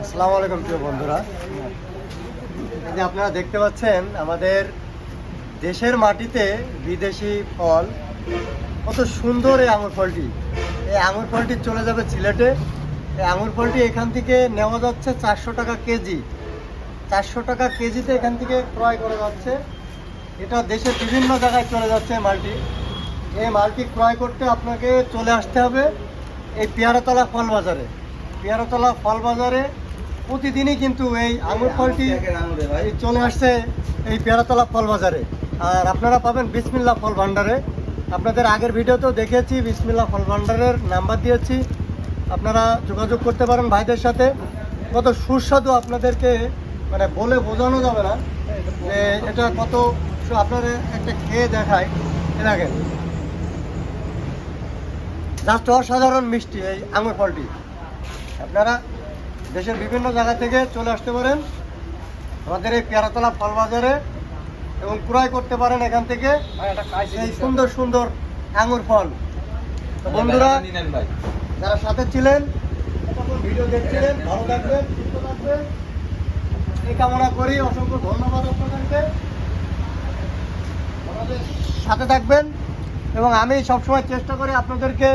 আসসালামু আলাইকুম, প্রিয় বন্ধুরা। যে আপনারা দেখতে পাচ্ছেন, আমাদের দেশের মাটিতে বিদেশি ফল, কত সুন্দর এই আঙুর ফলটি। এই আঙুর ফলটি চলে যাবে সিলেটে। এই আঙুর ফলটি এখান থেকে নেওয়া যাচ্ছে চারশো টাকা কেজি। চারশো টাকা কেজিতে এখান থেকে ক্রয় করা যাচ্ছে। এটা দেশের বিভিন্ন জায়গায় চলে যাচ্ছে মালটি। এই মালটি ক্রয় করতে আপনাকে চলে আসতে হবে। এই পেয়ারাতলা ফল বাজারে। পেয়ারাতলা ফল বাজারে প্রতিদিনই কিন্তু এই আঙুর ফলটি চলে আসছে এই পেয়ারাতলা ফল বাজারে। আর আপনারা পাবেন বিসমিল্লা ফল ভান্ডারে আপনাদের আগের ভিডিওতেও দেখেছি বিসমিল্লা ফল ভান্ডারের নাম্বার দিয়েছি। আপনারা যোগাযোগ করতে পারেন ভাইদের সাথে। কত সুস্বাদু আপনাদেরকে মানে বলে বোঝানো যাবে না। যে এটা কত আপনারা একটা খেয়ে দেখায়। এর আগে জাস্ট অসাধারণ মিষ্টি এই আঙুর ফলটি। আপনারা দেশের বিভিন্ন জায়গা থেকে চলে আসতে পারেন। আমাদের এই পেয়ারাতলা ফল বাজারে এবং ক্রয় করতে পারেন এখান থেকে এই সুন্দর সুন্দর আঙুর ফল। বন্ধুরা যারা সাথে ছিলেন ভিডিও দেখছিলেন ভালো থাকবেন সুস্থ থাকবেন। এই কামনা করি অসংখ্য ধন্যবাদ আপনাদেরকে। আমাদের সাথে থাকবেন। এবং আমি সবসময় চেষ্টা করি আপনাদেরকে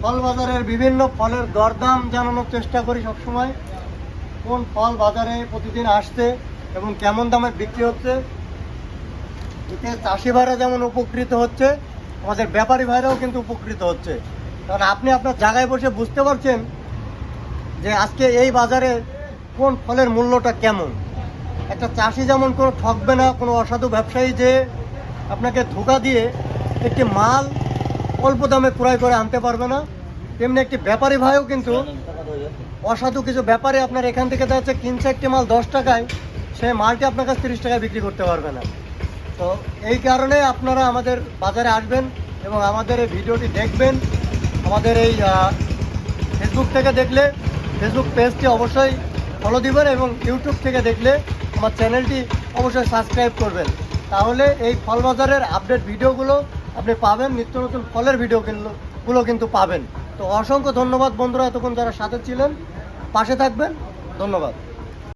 ফল বাজারের বিভিন্ন ফলের দরদাম জানানোর চেষ্টা করি সবসময়। কোন ফল বাজারে প্রতিদিন আসছে এবং কেমন দামে বিক্রি হচ্ছে। এতে চাষি ভাইরা যেমন উপকৃত হচ্ছে, আমাদের ব্যাপারী ভাইরাও কিন্তু উপকৃত হচ্ছে। কারণ আপনি আপনার জায়গায় বসে বুঝতে পারছেন যে আজকে এই বাজারে কোন ফলের মূল্যটা কেমন। একটা চাষি যেমন কোনো ঠকবে না, কোনো অসাধু ব্যবসায়ী যে আপনাকে ধোকা দিয়ে একটি মাল অল্প দামে ক্রয় করে আনতে পারবে না। তেমনি একটি ব্যাপারী ভাইও কিন্তু অসাধু কিছু ব্যাপারে আপনার এখান থেকে দেখা যাচ্ছে, কিনছে একটি মাল দশ টাকায় সেই মালটি আপনার কাছে তিরিশ টাকায় বিক্রি করতে পারবে না। তো এই কারণে আপনারা আমাদের বাজারে আসবেন এবং আমাদের এই ভিডিওটি দেখবেন। আমাদের এই ফেসবুক থেকে দেখলে ফেসবুক পেজটি অবশ্যই ফলো দিবেন এবং ইউটিউব থেকে দেখলে আমার চ্যানেলটি অবশ্যই সাবস্ক্রাইব করবেন। তাহলে এই ফল বাজারের আপডেট ভিডিওগুলো আপনি পাবেন, নিত্য নতুন ফলের ভিডিও গুলো কিন্তু পাবেন। তো অসংখ্য ধন্যবাদ বন্ধুরা এতক্ষণ যারা সাথে ছিলেন। পাশে থাকবেন। ধন্যবাদ।